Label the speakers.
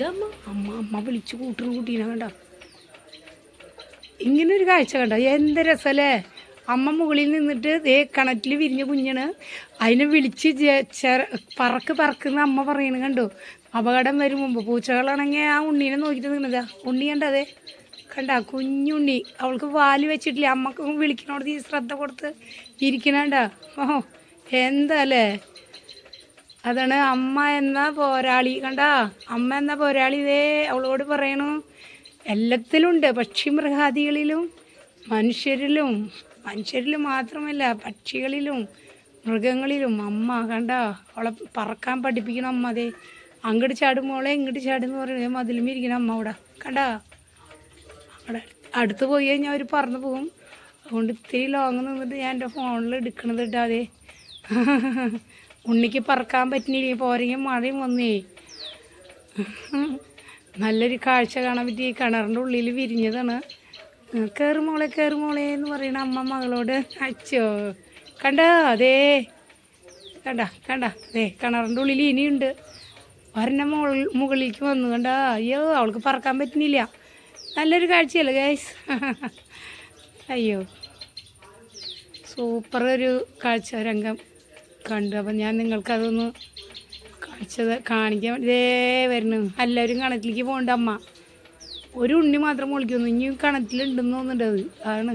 Speaker 1: ഇതമ്മ അമ്മ അമ്മ വിളിച്ചു കൂട്ടർ കുട്ടീനെ കണ്ട? ഇങ്ങനെ ഒരു കാഴ്ച കണ്ട? എന്ത് രസല്ലേ? അമ്മ മുകളിൽ നിന്നിട്ട് ദേ കിണറ്റിൽ വിരിഞ്ഞ കുഞ്ഞാണ്. അതിനെ വിളിച്ച് ചെറ- പറക്ക് പറക്കുന്ന അമ്മ പറയണ കണ്ടു? അപകടം വരും മുമ്പ്. പൂച്ചകളാണെങ്കിൽ ആ ഉണ്ണീനെ നോക്കിയിട്ട് നിന്നതാ. ഉണ്ണി കണ്ടതെ കണ്ട? കുഞ്ഞുണ്ണി അവൾക്ക് വാൽ വെച്ചിട്ടില്ല? അമ്മയ്ക്ക് വിളിക്കണോടത്ത് ഈ ശ്രദ്ധ കൊടുത്ത് ഇരിക്കണണ്ട ഓ എന്താല്ലേ അതാണ് അമ്മ എന്ന പോരാളി. കണ്ട? അമ്മ എന്ന പോരാളി ഇതേ അവളോട് പറയണു. എല്ലാത്തിലും ഉണ്ട് പക്ഷി മൃഗാദികളിലും മനുഷ്യരിലും മനുഷ്യരിൽ മാത്രമല്ല പക്ഷികളിലും മൃഗങ്ങളിലും അമ്മ. കണ്ട? അവളെ പറക്കാൻ പഠിപ്പിക്കണം അമ്മ അതെ. അങ്ങോട്ട് ചാടും മോളെ ഇങ്ങോട്ട് ചാടുമെന്ന് പറയുന്നത് മതിലും ഇരിക്കണം അമ്മ അവിടെ. കണ്ട? അവിടെ അടുത്ത് പോയി കഴിഞ്ഞാൽ അവർ പറന്നു പോകും അതുകൊണ്ട് ഇത്തിരി ലോങ് നിന്നിട്ട് ഞാൻ എന്റെ ഫോണിൽ എടുക്കണത് ഇട്ടാതെ ഉണ്ണിക്ക് പറക്കാൻ പറ്റുന്നില്ല പോരെങ്കിൽ മഴയും വന്നേ. നല്ലൊരു കാഴ്ച കാണാൻ പറ്റി കിണറിന്റെ ഉള്ളിൽ വിരിഞ്ഞതാണ്. കയറി മോളെ കയറി മോളെ എന്ന് പറയണ അമ്മ മകളോട് അച്ചോ. കണ്ട? അതേ. കണ്ട? കണ്ട? അതേ കിണറിന്റെ ഉള്ളിൽ ഇനിയുണ്ട്. വരണ മോൾ മുകളിലേക്ക് വന്നു. കണ്ട? അയ്യോ അവൾക്ക് പറക്കാൻ പറ്റുന്നില്ല. നല്ലൊരു കാഴ്ചയല്ലേ ഗൈസ് അയ്യോ. സൂപ്പർ ഒരു കാഴ്ച രംഗം. കണ്ടു. അപ്പം ഞാൻ നിങ്ങൾക്കതൊന്ന് കാണിച്ചത് കാണിക്കാൻ ഇതേ വരുന്നു. എല്ലാവരും കണക്കിലേക്ക് പോകണ്ട അമ്മ. ഒരു ഉണ്ണി മാത്രം മുളിക്കുന്നു ഇനിയും കണക്കിലുണ്ടെന്ന് തോന്നുന്നുണ്ട് അത്. അതാണ്.